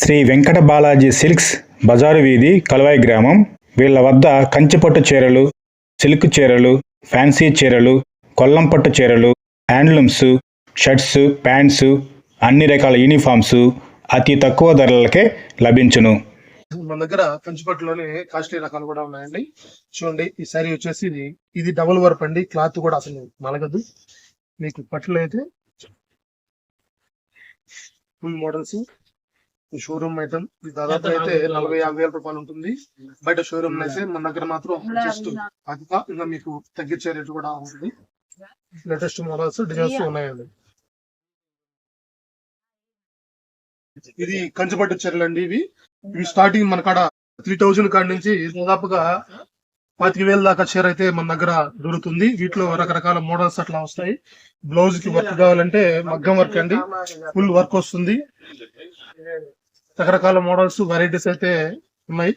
Shri Venkata Balaji silks బజారు వీధి కలవాయి గ్రామం. వీళ్ళ వద్ద కంచిపట్టు చీరలు సిల్క్ చీరలు ఫ్యాన్సీ చీరలు కొల్లం పట్టు చీరలు హ్యాండ్లూమ్స్ షర్ట్స్ ప్యాంట్స్ అన్ని రకాల యూనిఫామ్స్ అతి తక్కువ ధరలకే లభించును. మన దగ్గర కంచిపట్టులోనే కాస్ట్లీ రకాలు కూడా ఉన్నాయండి. చూడండి ఈ సారీ వచ్చేసి ఇది ఇది డబుల్ వర్క్ అండి. క్లాత్ కూడా అసలు మలగదు మీకు పట్టులో అయితే ఫుల్ మోడల్స్ షోరూమ్ ఐటమ్ దాదాపు అయితే నలభై యాభై వేల? రూపాయలు ఉంటుంది. బయట షోరూమ్ అయితే మన దగ్గర మాత్రం జస్ట్ అది ఇంకా మీకు తగ్గించే రేట్ కూడా ఉంటుంది. లేటెస్ట్ మోడల్స్ డిజైన్స్ ఉన్నాయండి ఇది కంచిపట్టు చీరలు అండి ఇవి. ఇవి స్టార్టింగ్ మన కాడ త్రీ థౌజండ్ కాడ నుంచి దాదాపుగా పాతిక వేల దాకా చీర అయితే మన దగ్గర దొరుకుతుంది. వీటిలో రకరకాల మోడల్స్ అట్లా వస్తాయి. బ్లౌజ్కి వర్క్ కావాలంటే మగ్గం వర్క్ అండి. ఫుల్ వర్క్ వస్తుంది. రకరకాల మోడల్స్ వెరైటీస్ అయితే ఉన్నాయి.